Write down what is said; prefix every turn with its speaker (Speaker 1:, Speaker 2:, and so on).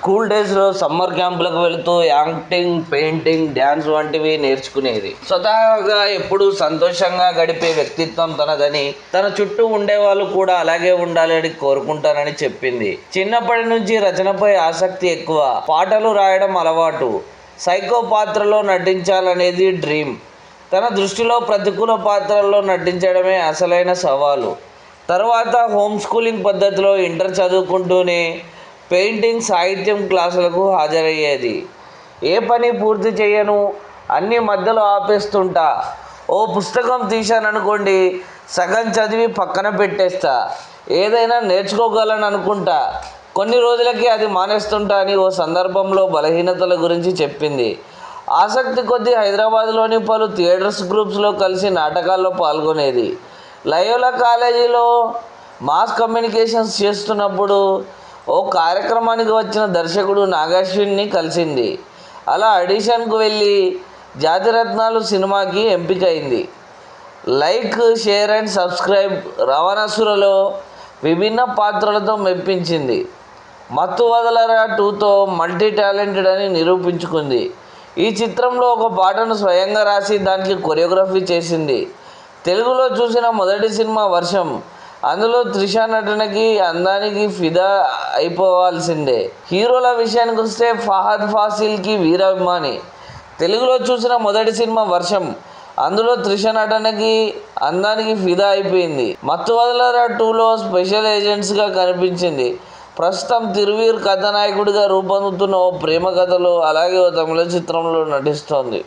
Speaker 1: School డేస్లో summer క్యాంపులకు వెళుతూ acting painting dance వంటివి నేర్చుకునేది. స్వతహాగా ఎప్పుడూ సంతోషంగా గడిపే వ్యక్తిత్వం తనదని తన చుట్టూ ఉండేవాళ్ళు కూడా అలాగే ఉండాలని కోరుకుంటానని చెప్పింది. చిన్నప్పటి నుంచి రచనపై ఆసక్తి ఎక్కువ. పాటలు రాయడం అలవాటు. సైకో పాత్రలో నటించాలనేది డ్రీమ్. తన దృష్టిలో ప్రతికూల పాత్రల్లో నటించడమే అసలైన సవాలు. తర్వాత హోమ్ స్కూలింగ్ పద్ధతిలో ఇంటర్ చదువుకుంటూనే పెయింటింగ్ సాహిత్యం క్లాసులకు హాజరయ్యేది. ఏ పని పూర్తి చేయను అన్ని మధ్యలో ఆపేస్తుంటా. ఓ పుస్తకం తీశాననుకోండి సగం చదివి పక్కన పెట్టేస్తా. ఏదైనా నేర్చుకోగలను అనుకుంటా కొన్ని రోజులకి అది మానేస్తుంటా అని ఓ సందర్భంలో బలహీనతల గురించి చెప్పింది. ఆసక్తి కొద్దీ హైదరాబాద్లోని పలు థియేటర్స్ గ్రూప్స్లో కలిసి నాటకాల్లో పాల్గొనేది. లయోలా కాలేజీలో మాస్ కమ్యూనికేషన్స్ చేస్తున్నప్పుడు ఓ కార్యక్రమానికి వచ్చిన దర్శకుడు నాగాశ్విన్ని కలిసింది. అలా ఆడిషన్కు వెళ్ళి జాతిరత్నాలు సినిమాకి ఎంపికైంది. లైక్ షేర్ అండ్ సబ్స్క్రైబ్ రవణసురలో విభిన్న పాత్రలతో మెప్పించింది. మత్తు వదలరా టూతో మల్టీ టాలెంటెడ్ అని నిరూపించుకుంది. ఈ చిత్రంలో ఒక పాటను స్వయంగా రాసి దానికి కొరియోగ్రఫీ చేసింది. తెలుగులో చూసిన మొదటి సినిమా వర్షం అందులో త్రిష నటనకి అందానికి ఫిదా అయిపోవాల్సిందే. హీరోల విషయానికి వస్తే ఫహద్ ఫాసిల్కి వీరాభిమాని. తెలుగులో చూసిన మొదటి సినిమా వర్షం. అందులో త్రిష నటనకి అందానికి ఫిదా అయిపోయింది. మత్తు వదలరా టూలో స్పెషల్ ఏజెంట్స్గా కనిపించింది. ప్రస్తుతం తిరువీర్ కథానాయకుడిగా రూపొందుతున్న ఓ ప్రేమ కథలో అలాగే ఓ తమిళ చిత్రంలో నటిస్తోంది.